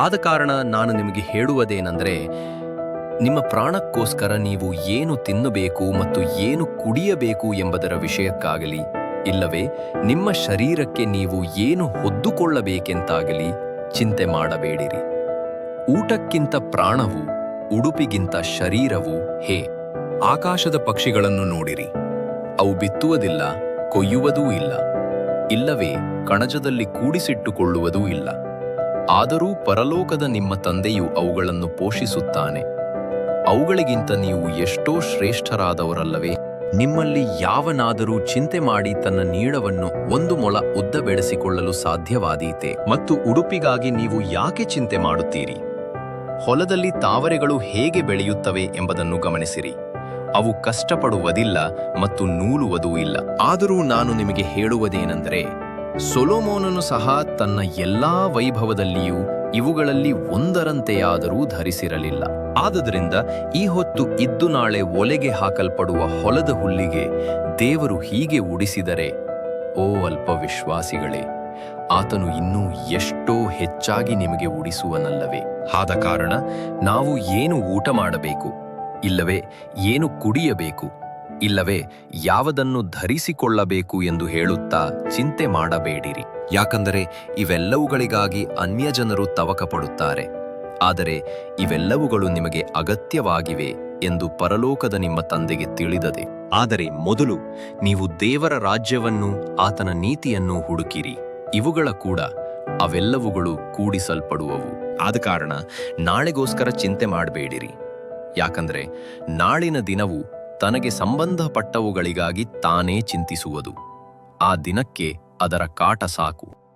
ಆದ ಕಾರಣ ನಾನು ನಿಮಗೆ ಹೇಳುವುದೇನೆಂದರೆ, ನಿಮ್ಮ ಪ್ರಾಣಕ್ಕೋಸ್ಕರ ನೀವು ಏನು ತಿನ್ನಬೇಕು ಮತ್ತು ಏನು ಕುಡಿಯಬೇಕು ಎಂಬುದರ ವಿಷಯಕ್ಕಾಗಲಿ, ಇಲ್ಲವೇ ನಿಮ್ಮ ಶರೀರಕ್ಕೆ ನೀವು ಏನು ಹೊದ್ದುಕೊಳ್ಳಬೇಕೆಂತಾಗಲಿ ಚಿಂತೆ ಮಾಡಬೇಡಿರಿ. ಊಟಕ್ಕಿಂತ ಪ್ರಾಣವು, ಉಡುಪಿಗಿಂತ ಶರೀರವು ಹೇ, ಆಕಾಶದ ಪಕ್ಷಿಗಳನ್ನು ನೋಡಿರಿ. ಅವು ಬಿತ್ತುವುದಿಲ್ಲ, ಕೊಯ್ಯುವುದೂ ಇಲ್ಲ, ಇಲ್ಲವೇ ಕಣಜದಲ್ಲಿ ಕೂಡಿಸಿಟ್ಟುಕೊಳ್ಳುವುದೂ ಇಲ್ಲ. ಆದರೂ ಪರಲೋಕದ ನಿಮ್ಮ ತಂದೆಯು ಅವುಗಳನ್ನು ಪೋಷಿಸುತ್ತಾನೆ. ಅವುಗಳಿಗಿಂತ ನೀವು ಎಷ್ಟೋ ಶ್ರೇಷ್ಠರಾದವರಲ್ಲವೇ. ನಿಮ್ಮಲ್ಲಿ ಯಾವನಾದರೂ ಚಿಂತೆ ಮಾಡಿ ತನ್ನ ನೀಳವನ್ನು ಒಂದು ಮೊಳ ಉದ್ದ ಬೆಳೆಸಿಕೊಳ್ಳಲು ಸಾಧ್ಯವಾದೀತೆ. ಮತ್ತು ಉಡುಪಿಗಾಗಿ ನೀವು ಯಾಕೆ ಚಿಂತೆ ಮಾಡುತ್ತೀರಿ? ಹೊಲದಲ್ಲಿ ತಾವರೆಗಳು ಹೇಗೆ ಬೆಳೆಯುತ್ತವೆ ಎಂಬುದನ್ನು ಗಮನಿಸಿರಿ. ಅವು ಕಷ್ಟಪಡುವುದಿಲ್ಲ ಮತ್ತು ನೂಲುವುದೂ ಇಲ್ಲ. ಆದರೂ ನಾನು ನಿಮಗೆ ಹೇಳುವುದೇನೆಂದರೆ ಸೊಲೊಮೋನನು ಸಹ ತನ್ನ ಎಲ್ಲಾ ವೈಭವದಲ್ಲಿಯೂ ಇವುಗಳಲ್ಲಿ ಒಂದರಂತೆಯಾದರೂ ಧರಿಸಿರಲಿಲ್ಲ. ಆದ್ದರಿಂದ ಈ ಹೊತ್ತು ಇದ್ದು ನಾಳೆ ಒಲೆಗೆ ಹಾಕಲ್ಪಡುವ ಹೊಲದ ಹುಲ್ಲಿಗೆ ದೇವರು ಹೀಗೆ ಉಡಿಸಿದರೆ, ಓ ಅಲ್ಪ ವಿಶ್ವಾಸಿಗಳೇ ಆತನು ಇನ್ನೂ ಎಷ್ಟೋ ಹೆಚ್ಚಾಗಿ ನಿಮಗೆ ಉಡಿಸುವನಲ್ಲವೇ. ಆದ ಕಾರಣ ನಾವು ಏನು ಊಟ ಮಾಡಬೇಕು, ಇಲ್ಲವೇ ಏನು ಕುಡಿಯಬೇಕು ಇಲ್ಲವೇ ಯಾವದನ್ನು ಧರಿಸಿಕೊಳ್ಳಬೇಕು ಎಂದು ಹೇಳುತ್ತಾ ಚಿಂತೆ ಮಾಡಬೇಡಿರಿ. ಯಾಕಂದರೆ ಇವೆಲ್ಲವುಗಳಿಗಾಗಿ ಅನ್ಯಜನರು ಜನರು ತವಕಪಡುತ್ತಾರೆ. ಆದರೆ ಇವೆಲ್ಲವುಗಳು ನಿಮಗೆ ಅಗತ್ಯವಾಗಿವೆ ಎಂದು ಪರಲೋಕದ ನಿಮ್ಮ ತಂದೆಗೆ ತಿಳಿದದೆ. ಆದರೆ ಮೊದಲು ನೀವು ದೇವರ ರಾಜ್ಯವನ್ನು, ಆತನ ನೀತಿಯನ್ನು ಹುಡುಕಿರಿ. ಇವುಗಳ ಕೂಡ ಅವೆಲ್ಲವುಗಳು ಕೂಡಿಸಲ್ಪಡುವವು. ಆದ ಕಾರಣ ನಾಳೆಗೋಸ್ಕರ ಚಿಂತೆ ಮಾಡಬೇಡಿರಿ. ಯಾಕಂದರೆ ನಾಳಿನ ದಿನವು ತನಗೆ ಸಂಬಂಧಪಟ್ಟವುಗಳಿಗಾಗಿ ತಾನೇ ಚಿಂತಿಸುವುದು. ಆ ದಿನಕ್ಕೆ ಅದರ ಕಾಟ ಸಾಕು.